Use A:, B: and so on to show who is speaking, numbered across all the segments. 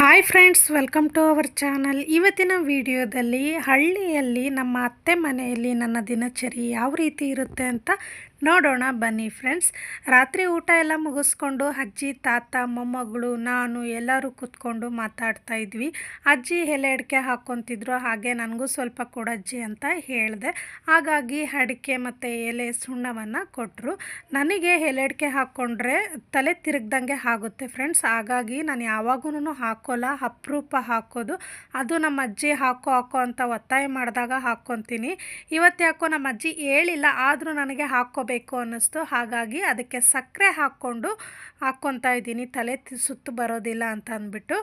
A: Hi friends welcome to our channel ಇವತ್ತಿನ ವಿಡಿಯೋದಲ್ಲಿ ಹಳ್ಳಿಯಲ್ಲಿ ನಮ್ಮ ಅತ್ತೆ ಮನೆಯಲ್ಲಿ ನನ್ನ ದಿನಚರಿ ಯಾವ ರೀತಿ ಇರುತ್ತೆ ಅಂತ ನೋಡೋಣ ಬನ್ನಿ ಫ್ರೆಂಡ್ಸ್ ರಾತ್ರಿ ಊಟ ಎಲ್ಲ ಮುಗಿಸ್ಕೊಂಡು ಅಜ್ಜಿ, ತಾತ, ಮೊಮ್ಮಗಳು, ನಾನು ಎಲ್ಲರೂ ಕೂತ್ಕೊಂಡು ಮಾತಾಡ್ತಾ ಇದ್ವಿ. ಅಜ್ಜಿ ಎಲೆ ಅಡಿಕೆ ಹಾಕ್ಕೊತಿದ್ರು, ಹಾಗೆ ನನಗೂ ಸ್ವಲ್ಪ ಕೊಡಜ್ಜಿ ಅಂತ ಹೇಳಿದೆ. ಹಾಗಾಗಿ ಅಡಿಕೆ ಮತ್ತು ಎಲೆ ಸುಣ್ಣವನ್ನು ಕೊಟ್ಟರು ನನಗೆ ಎಲೆ ಅಡಿಕೆ ಹಾಕ್ಕೊಂಡ್ರೆ ತಲೆ ತಿರುಗ್ದಂಗೆ ಆಗುತ್ತೆ ಫ್ರೆಂಡ್ಸ್ ಹಾಗಾಗಿ ನಾನು ಯಾವಾಗೂ ಹಾಕೋಲ್ಲ, ಅಪರೂಪ ಹಾಕೋದು. ಅದು ನಮ್ಮ ಅಜ್ಜಿ ಹಾಕೋ ಹಾಕೋ ಅಂತ ಒತ್ತಾಯ ಮಾಡಿದಾಗ ಹಾಕ್ಕೊತೀನಿ. ಇವತ್ತು ಯಾಕೋ ನಮ್ಮ ಅಜ್ಜಿ ಹೇಳಿಲ್ಲ, ಆದರೂ ನನಗೆ ಹಾಕ್ಕೋಬೇಕು ಅನ್ನಿಸ್ತು. ಹಾಗಾಗಿ ಅದಕ್ಕೆ ಸಕ್ಕರೆ ಹಾಕ್ಕೊಂಡು ಹಾಕ್ಕೊತಾ ಇದ್ದೀನಿ. ತಲೆ ಸುತ್ತು ಬರೋದಿಲ್ಲ ಅಂತ ಅಂದ್ಬಿಟ್ಟು.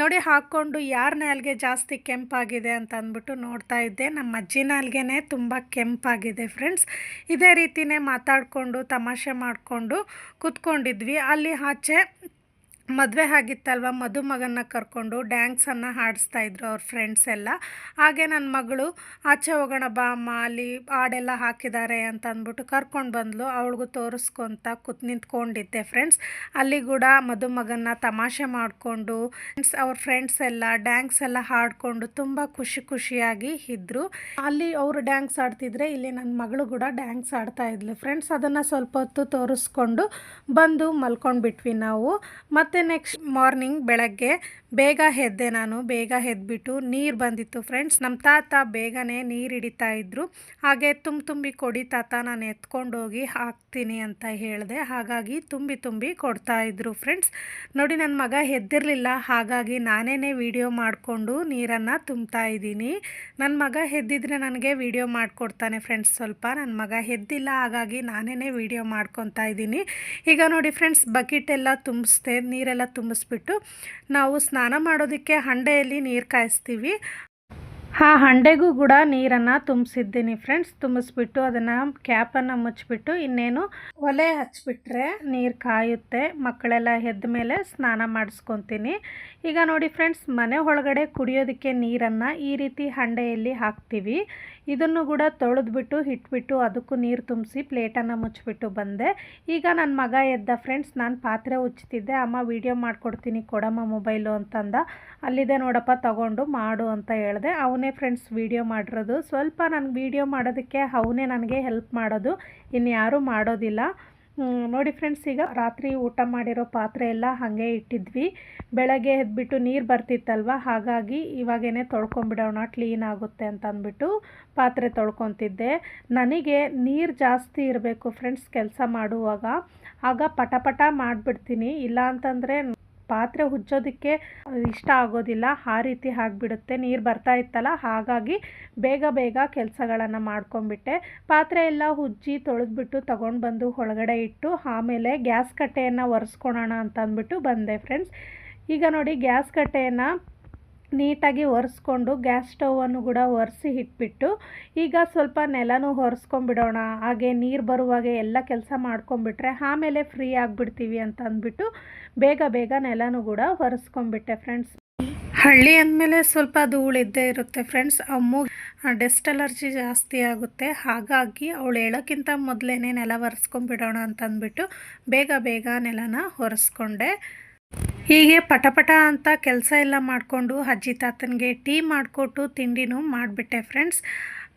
A: ನೋಡಿ, ಹಾಕ್ಕೊಂಡು ಯಾರ ನಾಲ್ಗೆ ಜಾಸ್ತಿ ಕೆಂಪಾಗಿದೆ ಅಂತ ಅಂದ್ಬಿಟ್ಟು ನೋಡ್ತಾ ಇದ್ದೆ. ನಮ್ಮ ಅಜ್ಜಿ ನಾಲ್ಗೆನೇ ತುಂಬ ಕೆಂಪಾಗಿದೆ ಫ್ರೆಂಡ್ಸ್. ಇದೇ ರೀತಿನೇ ಮಾತಾಡಿಕೊಂಡು, ತಮಾಷೆ ಮಾಡಿಕೊಂಡು ಕೂತ್ಕೊಂಡಿದ್ವಿ. ಅಲ್ಲಿ ಆಚೆ ಮದುವೆ ಆಗಿತ್ತಲ್ವ? ಮದುಮಗನ್ನ ಕರ್ಕೊಂಡು ಡ್ಯಾನ್ಸನ್ನು ಹಾಡಿಸ್ತಾ ಇದ್ರು ಅವ್ರ ಫ್ರೆಂಡ್ಸ್ ಎಲ್ಲ. ಹಾಗೆ ನನ್ನ ಮಗಳು, ಆಚೆ ಹೋಗೋಣ ಬಾ ಅಮ್ಮ, ಅಲ್ಲಿ ಹಾಡೆಲ್ಲ ಹಾಕಿದ್ದಾರೆ ಅಂತ ಅಂದ್ಬಿಟ್ಟು ಕರ್ಕೊಂಡು ಬಂದಳು ಅವಳಿಗೂ ತೋರಿಸ್ಕೊಂತ ಕೂತ್, ನಿಂತ್ಕೊಂಡಿದ್ದೆ ಫ್ರೆಂಡ್ಸ್ ಅಲ್ಲಿ ಕೂಡ ಮದುಮಗನ್ನ ತಮಾಷೆ ಮಾಡಿಕೊಂಡು ಫ್ರೆಂಡ್ಸ್ ಅವ್ರ ಫ್ರೆಂಡ್ಸ್ ಎಲ್ಲ ಡ್ಯಾನ್ಸ್ ಎಲ್ಲ ಹಾಡಿಕೊಂಡು ತುಂಬ ಖುಷಿ ಖುಷಿಯಾಗಿ ಇದ್ದರು ಅಲ್ಲಿ ಅವರು ಡ್ಯಾನ್ಸ್ ಆಡ್ತಿದ್ರೆ ಇಲ್ಲಿ ನನ್ನ ಮಗಳು ಕೂಡ ಡ್ಯಾನ್ಸ್ ಆಡ್ತಾ ಇದ್ಲು ಫ್ರೆಂಡ್ಸ್ ಅದನ್ನು ಸ್ವಲ್ಪ ಹೊತ್ತು ತೋರಿಸ್ಕೊಂಡು ಬಂದು ಮಲ್ಕೊಂಡ್ಬಿಟ್ವಿ ನಾವು. ಮತ್ತು ನೆಕ್ಸ್ಟ್ ಮಾರ್ನಿಂಗ್ ಬೆಳಗ್ಗೆ ಬೇಗ ಎದ್ದೆ ನಾನು. ಬೇಗ ಎದ್ಬಿಟ್ಟು ನೀರು ಬಂದಿತ್ತು ಫ್ರೆಂಡ್ಸ್ ನಮ್ಮ ತಾತ ಬೇಗನೆ ನೀರು ಹಿಡಿತಾ ಇದ್ದರು ಹಾಗೆ ತುಂಬ ತುಂಬಿ ಕೊಡಿ ತಾತ, ನಾನು ಎತ್ಕೊಂಡೋಗಿ ಹಾಕ್ತೀನಿ ಅಂತ ಹೇಳಿದೆ. ಹಾಗಾಗಿ ತುಂಬಿ ತುಂಬಿ ಇದ್ದರು ಫ್ರೆಂಡ್ಸ್ ನೋಡಿ ನನ್ನ ಮಗ ಎದ್ದಿರಲಿಲ್ಲ. ಹಾಗಾಗಿ ನಾನೇ ವಿಡಿಯೋ ಮಾಡಿಕೊಂಡು ನೀರನ್ನು ತುಂಬ್ತಾ ಇದ್ದೀನಿ. ನನ್ನ ಮಗ ಎದ್ದಿದ್ರೆ ನನಗೆ ವಿಡಿಯೋ ಮಾಡಿಕೊಡ್ತಾನೆ ಫ್ರೆಂಡ್ಸ್ ಸ್ವಲ್ಪ. ನನ್ನ ಮಗ ಎದ್ದಿಲ್ಲ, ಹಾಗಾಗಿ ನಾನೇ ವಿಡಿಯೋ ಮಾಡ್ಕೊತಾ ಇದ್ದೀನಿ. ಈಗ ನೋಡಿ ಫ್ರೆಂಡ್ಸ್ ಬಕೆಟ್ ಎಲ್ಲ ತುಂಬಿಸ್ದೆ. ನೀರೆಲ್ಲ ತುಂಬಿಸ್ಬಿಟ್ಟು ನಾವು ಸ್ನಾನ ಮಾಡೋದಕ್ಕೆ ಹಂಡೆಯಲ್ಲಿ ನೀರು ಕಾಯಿಸ್ತೀವಿ. ಆ ಹಂಡೆಗೂ ಕೂಡ ನೀರನ್ನು ತುಂಬಿಸಿದ್ದೀನಿ ಫ್ರೆಂಡ್ಸ್ ತುಂಬಿಸ್ಬಿಟ್ಟು ಅದನ್ನು ಕ್ಯಾಪನ್ನು ಮುಚ್ಚಿಬಿಟ್ಟು ಇನ್ನೇನು ಒಲೆ ಹಚ್ಬಿಟ್ರೆ ನೀರು ಕಾಯುತ್ತೆ. ಮಕ್ಕಳೆಲ್ಲ ಎದ್ದ ಮೇಲೆ ಸ್ನಾನ ಮಾಡಿಸ್ಕೊತೀನಿ. ಈಗ ನೋಡಿ ಫ್ರೆಂಡ್ಸ್ ಮನೆ ಒಳಗಡೆ ಕುಡಿಯೋದಕ್ಕೆ ನೀರನ್ನು ಈ ರೀತಿ ಹಂಡೆಯಲ್ಲಿ ಹಾಕ್ತೀವಿ. ಇದನ್ನು ಕೂಡ ತೊಳೆದ್ಬಿಟ್ಟು, ಇಟ್ಬಿಟ್ಟು ಅದಕ್ಕೂ ನೀರು ತುಂಬಿಸಿ ಪ್ಲೇಟನ್ನು ಮುಚ್ಚಿಬಿಟ್ಟು ಬಂದೆ. ಈಗ ನನ್ನ ಮಗ ಎದ್ದ ಫ್ರೆಂಡ್ಸ್ ನಾನು ಪಾತ್ರೆ ಉಚ್ಚುತ್ತಿದ್ದೆ ಅಮ್ಮ ವಿಡಿಯೋ ಮಾಡಿಕೊಡ್ತೀನಿ ಕೊಡಮ್ಮ ಮೊಬೈಲು ಅಂತಂದ. ಅಲ್ಲಿದೆ ನೋಡಪ್ಪ, ತಗೊಂಡು ಮಾಡು ಅಂತ ಹೇಳಿದೆ. ಅವನೇ ಫ್ರೆಂಡ್ಸ್ ವಿಡಿಯೋ ಮಾಡಿರೋದು. ಸ್ವಲ್ಪ ನನಗೆ ವೀಡಿಯೋ ಮಾಡೋದಕ್ಕೆ ಅವನೇ ನನಗೆ ಹೆಲ್ಪ್ ಮಾಡೋದು. ಇನ್ಯಾರೂ ಮಾಡೋದಿಲ್ಲ. ನೋಡಿ ಫ್ರೆಂಡ್ಸ್ ಈಗ ರಾತ್ರಿ ಊಟ ಮಾಡಿರೋ ಪಾತ್ರೆ ಎಲ್ಲ ಹಾಗೆ ಇಟ್ಟಿದ್ವಿ. ಬೆಳಗ್ಗೆ ಎದ್ಬಿಟ್ಟು ನೀರು ಬರ್ತಿತ್ತಲ್ವ? ಹಾಗಾಗಿ ಇವಾಗೇನೆ ತೊಳ್ಕೊಂಬಿಡೋಣ ಕ್ಲೀನ್ ಆಗುತ್ತೆ ಅಂತ ಅಂದ್ಬಿಟ್ಟು ಪಾತ್ರೆ ತೊಳ್ಕೊತಿದ್ದೆ. ನನಗೆ ನೀರು ಜಾಸ್ತಿ ಇರಬೇಕು ಫ್ರೆಂಡ್ಸ್ ಕೆಲಸ ಮಾಡುವಾಗ. ಆಗ ಪಟ ಪಟ ಮಾಡಿಬಿಡ್ತೀನಿ. ಇಲ್ಲ ಅಂತಂದರೆ ಪಾತ್ರೆ ಉಜ್ಜೋದಕ್ಕೆ ಇಷ್ಟ ಆಗೋದಿಲ್ಲ. ಆ ರೀತಿ ಆಗಿಬಿಡುತ್ತೆ. ನೀರು ಬರ್ತಾ ಇತ್ತಲ್ಲ, ಹಾಗಾಗಿ ಬೇಗ ಬೇಗ ಕೆಲಸಗಳನ್ನು ಮಾಡ್ಕೊಂಬಿಟ್ಟೆ ಪಾತ್ರೆ ಎಲ್ಲ ಉಜ್ಜಿ ತೊಳೆದ್ಬಿಟ್ಟು ತೊಗೊಂಡು ಬಂದು ಒಳಗಡೆ ಇಟ್ಟು, ಆಮೇಲೆ ಗ್ಯಾಸ್ ಕಟ್ಟೆಯನ್ನು ಒರೆಸ್ಕೊಳೋಣ ಅಂತ ಅಂದ್ಬಿಟ್ಟು ಬಂದೆ ಫ್ರೆಂಡ್ಸ್ ಈಗ ನೋಡಿ, ಗ್ಯಾಸ್ ಕಟ್ಟೆಯನ್ನು ನೀಟಾಗಿ ಒರೆಸ್ಕೊಂಡು ಗ್ಯಾಸ್ ಸ್ಟೌವನ್ನು ಕೂಡ ಒರೆಸಿ ಇಟ್ಬಿಟ್ಟು ಈಗ ಸ್ವಲ್ಪ ನೆಲನೂ ಒರೆಸ್ಕೊಂಬಿಡೋಣ. ಹಾಗೆ ನೀರು ಬರುವಾಗೆ ಎಲ್ಲ ಕೆಲಸ ಮಾಡ್ಕೊಂಬಿಟ್ರೆ ಆಮೇಲೆ ಫ್ರೀ ಆಗಿಬಿಡ್ತೀವಿ ಅಂತ ಅಂದ್ಬಿಟ್ಟು ಬೇಗ ಬೇಗ ನೆಲನೂ ಕೂಡ ಒರೆಸ್ಕೊಂಬಿಟ್ಟೆ ಫ್ರೆಂಡ್ಸ್. ಹಳ್ಳಿ ಅಂದಮೇಲೆ ಸ್ವಲ್ಪ ಧೂಳು ಇದ್ದೇ ಇರುತ್ತೆ ಫ್ರೆಂಡ್ಸ್. ಅಮ್ಮು ಡೆಸ್ಟ್ ಅಲರ್ಜಿ ಜಾಸ್ತಿ ಆಗುತ್ತೆ. ಹಾಗಾಗಿ ಅವಳು ಹೇಳೋಕ್ಕಿಂತ ಮೊದಲೇ ನೆಲ ಒರೆಸ್ಕೊಂಬಿಡೋಣ ಅಂತಂದ್ಬಿಟ್ಟು ಬೇಗ ಬೇಗ ನೆಲನ ಒರೆಸ್ಕೊಂಡೆ. ಹೀಗೆ ಪಟಪಟ ಅಂತ ಕೆಲಸ ಎಲ್ಲ ಮಾಡಿಕೊಂಡು ಅಜ್ಜಿ ತಾತನಿಗೆ ಟೀ ಮಾಡಿಕೊಟ್ಟು ತಿಂಡಿನೂ ಮಾಡಿಬಿಟ್ಟೆ ಫ್ರೆಂಡ್ಸ್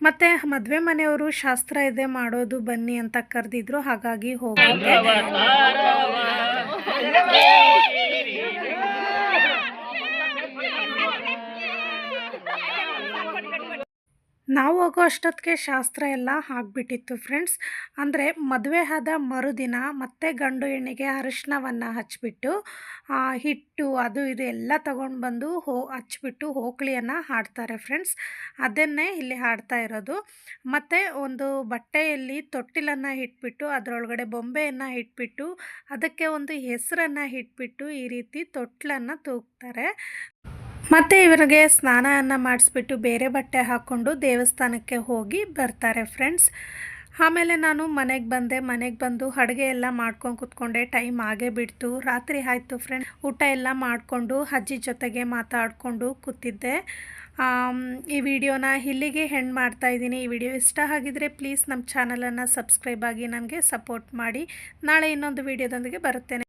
A: ಮತ್ತು ಮದುವೆ ಮನೆಯವರು ಶಾಸ್ತ್ರ ಇದೆ ಮಾಡೋದು ಬನ್ನಿ ಅಂತ ಕರೆದಿದ್ರು, ಹಾಗಾಗಿ ಹೋಗಿದ್ದೆ. ನಾವು ಹೋಗೋ ಅಷ್ಟೊತ್ತಿಗೆ ಶಾಸ್ತ್ರ ಎಲ್ಲ ಆಗಿಬಿಟ್ಟಿತ್ತು ಫ್ರೆಂಡ್ಸ್ ಅಂದರೆ ಮದುವೆ ಆದ ಮರುದಿನ ಮತ್ತೆ ಗಂಡು ಹೆಣ್ಣಿಗೆ ಅರಿಶಿನವನ್ನು ಹಚ್ಬಿಟ್ಟು ಹಿಟ್ಟು ಅದು ಇದು ಎಲ್ಲ ತಗೊಂಡು ಬಂದು ಹೋ, ಹಚ್ಬಿಟ್ಟು ಹೋಕ್ಳಿಯನ್ನು ಹಾಡ್ತಾರೆ ಫ್ರೆಂಡ್ಸ್ ಅದನ್ನೇ ಇಲ್ಲಿ ಹಾಡ್ತಾ ಇರೋದು. ಮತ್ತು ಒಂದು ಬಟ್ಟೆಯಲ್ಲಿ ತೊಟ್ಟಿಲನ್ನು ಇಟ್ಬಿಟ್ಟು, ಅದರೊಳಗಡೆ ಬೊಂಬೆಯನ್ನು ಇಟ್ಬಿಟ್ಟು, ಅದಕ್ಕೆ ಒಂದು ಹೆಸರನ್ನು ಇಟ್ಬಿಟ್ಟು ಈ ರೀತಿ ತೊಟ್ಟಿಲನ್ನು ತೂಗ್ತಾರೆ. ಮತ್ತು ಇವರಿಗೆ ಸ್ನಾನವನ್ನು ಮಾಡಿಸ್ಬಿಟ್ಟು ಬೇರೆ ಬಟ್ಟೆ ಹಾಕ್ಕೊಂಡು ದೇವಸ್ಥಾನಕ್ಕೆ ಹೋಗಿ ಬರ್ತಾರೆ ಫ್ರೆಂಡ್ಸ್. ಆಮೇಲೆ ನಾನು ಮನೆಗೆ ಬಂದೆ. ಮನೆಗೆ ಬಂದು ಅಡುಗೆ ಎಲ್ಲ ಮಾಡ್ಕೊಂಡು ಕೂತ್ಕೊಂಡೆ. ಟೈಮ್ ಆಗೇ ಬಿಡ್ತು. ರಾತ್ರಿ ಆಯಿತು ಫ್ರೆಂಡ್. ಊಟ ಎಲ್ಲ ಮಾಡಿಕೊಂಡು ಅಜ್ಜಿ ಜೊತೆಗೆ ಮಾತಾಡಿಕೊಂಡು ಕೂತಿದ್ದೆ. ಈ ವಿಡಿಯೋನ ಇಲ್ಲಿಗೆ ಹೆಣ್ಣು ಮಾಡ್ತಾ ಇದ್ದೀನಿ. ಈ ವಿಡಿಯೋ ಇಷ್ಟ ಆಗಿದ್ರೆ ಪ್ಲೀಸ್ ನಮ್ಮ ಚಾನಲನ್ನು ಸಬ್ಸ್ಕ್ರೈಬ್ ಆಗಿ ನನಗೆ ಸಪೋರ್ಟ್ ಮಾಡಿ. ನಾಳೆ ಇನ್ನೊಂದು ವಿಡಿಯೋದೊಂದಿಗೆ ಬರುತ್ತೇನೆ.